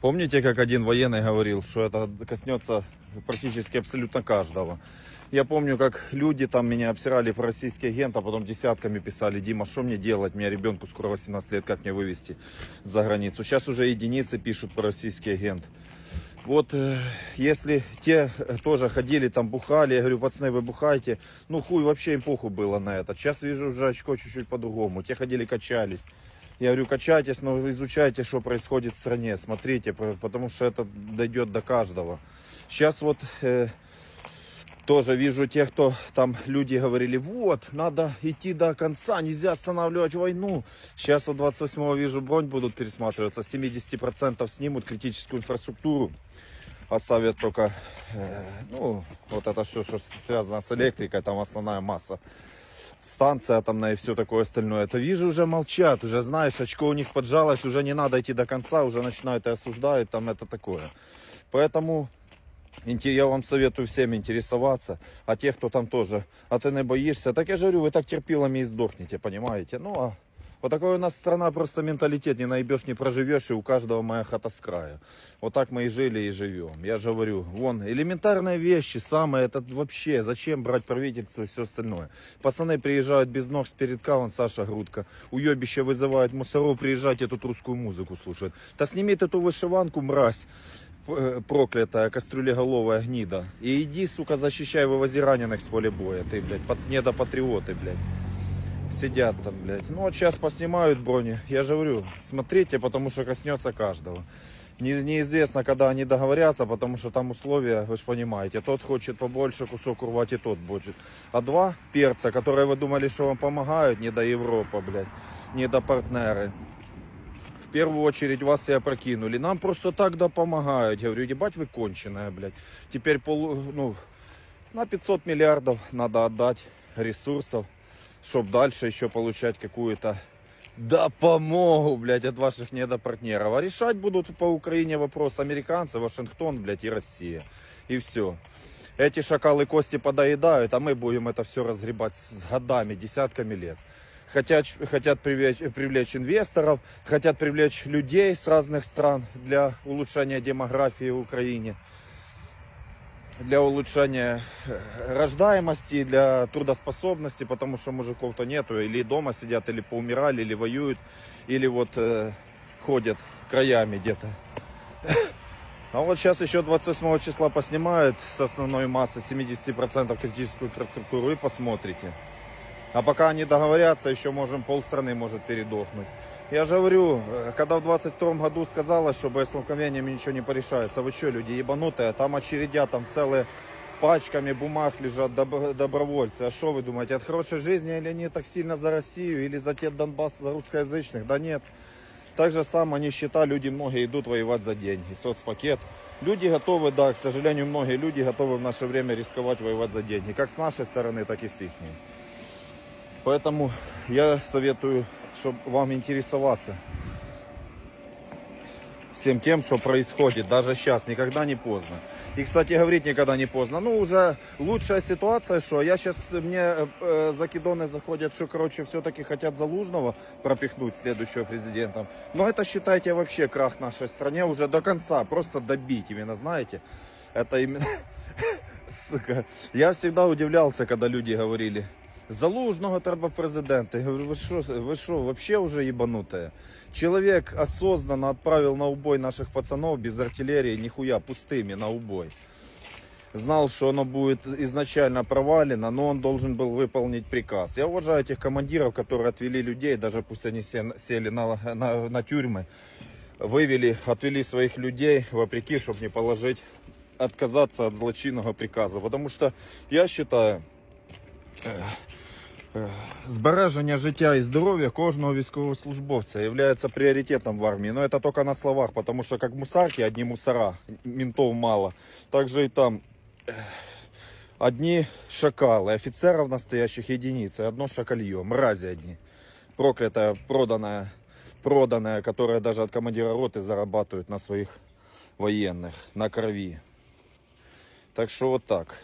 Помните, как один военный говорил, что это коснется практически абсолютно каждого? Я помню, как люди там меня обсирали про российский агент, а потом десятками писали, Дима, что мне делать? Мне ребенку скоро 18 лет, как мне вывести за границу? Сейчас уже единицы пишут про российский агент. Вот э, если те э, тоже ходили там бухали, я говорю, пацаны, вы бухаете, ну хуй вообще им похуй было на это. Сейчас вижу уже очко чуть-чуть по-другому. Те ходили качались. Я говорю, качайтесь, но вы изучайте, что происходит в стране, смотрите, по- потому что это дойдет до каждого. Сейчас вот э, тоже вижу тех, кто там люди говорили, вот, надо идти до конца, нельзя останавливать войну. Сейчас вот 28-го вижу, бронь будут пересматриваться, с 70% снимут критическую инфраструктуру. Оставят только, э, ну, вот это все, что связано с электрикой, там основная масса станция атомная и все такое остальное. Это вижу, уже молчат, уже знаешь, очко у них поджалось, уже не надо идти до конца, уже начинают и осуждают, там это такое. Поэтому я вам советую всем интересоваться, а тех, кто там тоже, а ты не боишься, так я же говорю, вы так терпилами и сдохнете, понимаете? Ну, а вот такой у нас страна, просто менталитет, не наебешь, не проживешь, и у каждого моя хата с края. Вот так мы и жили, и живем. Я же говорю, вон, элементарные вещи, самое, это вообще, зачем брать правительство и все остальное. Пацаны приезжают без ног с передка, вон Саша Грудка. Уебище вызывает мусоров, приезжайте тут русскую музыку слушать. Да сними ты эту вышиванку, мразь э, проклятая, кастрюлеголовая гнида. И иди, сука, защищай, вывози раненых с поля боя. Ты, блядь, под, недопатриоты, блядь. Сидят там, блядь. Ну, вот сейчас поснимают брони. Я же говорю, смотрите, потому что коснется каждого. Не- неизвестно, когда они договорятся, потому что там условия, вы же понимаете, тот хочет побольше кусок урвать, и тот будет. А два перца, которые вы думали, что вам помогают, не до Европа, блядь, не до партнеры. В первую очередь вас и опрокинули. Нам просто так да помогают. Я говорю, ебать вы конченая, блядь. Теперь полу, ну, на 500 миллиардов надо отдать ресурсов, чтобы дальше еще получать какую-то допомогу, блядь, от ваших недопартнеров. А решать будут по Украине вопрос американцы, Вашингтон, блядь, и Россия. И все. Эти шакалы кости подоедают, а мы будем это все разгребать с годами, десятками лет. Хотят, хотят привлечь, привлечь инвесторов, хотят привлечь людей с разных стран для улучшения демографии в Украине, для улучшения э, рождаемости, для трудоспособности, потому что мужиков-то нету, или дома сидят, или поумирали, или воюют, или вот э, ходят краями где-то. А вот сейчас еще 28 числа поснимают с основной массы 70% критическую инфраструктуру и посмотрите. А пока они договорятся, еще можем полстраны может передохнуть. Я же говорю, э, когда в 22 году сказала, что столкновениями ничего не порешается, вы что, люди ебанутые, там очередя, там целые пачками бумаг лежат доб- добровольцы. А что вы думаете, от хорошей жизни или они так сильно за Россию, или за те Донбасс, за русскоязычных? Да нет. Так же самое нищета, люди многие идут воевать за деньги, соцпакет. Люди готовы, да, к сожалению, многие люди готовы в наше время рисковать воевать за деньги, как с нашей стороны, так и с их. Поэтому я советую, чтобы вам интересоваться всем тем, что происходит, даже сейчас, никогда не поздно. И, кстати, говорить никогда не поздно. Ну, уже лучшая ситуация, что я сейчас, мне э, э, закидоны заходят, что, короче, все-таки хотят Залужного пропихнуть следующего президентом. Но это, считайте, вообще крах нашей стране уже до конца, просто добить именно, знаете. Это именно... Сука. Я всегда удивлялся, когда люди говорили, Залужного треба президента. Я говорю, вы что, вы что, вообще уже ебанутые? Человек осознанно отправил на убой наших пацанов без артиллерии, нихуя, пустыми на убой. Знал, что оно будет изначально провалено, но он должен был выполнить приказ. Я уважаю этих командиров, которые отвели людей, даже пусть они се- сели на, на, на тюрьмы, вывели, отвели своих людей, вопреки, чтобы не положить, отказаться от злочинного приказа. Потому что я считаю, е, Збереження життя і здоров'я кожного військовослужбовця є пріоритетом в армії. Но это только на словах, потому что как мусарки, одни мусора, ментов мало. Так же и там э, одни шакалы, офицеров настоящих единицы, одно шакалье, мрази одни. Проклятая, проданная, проданная, которая даже от командира роты зарабатывают на своих военных, на крови. Так что вот так.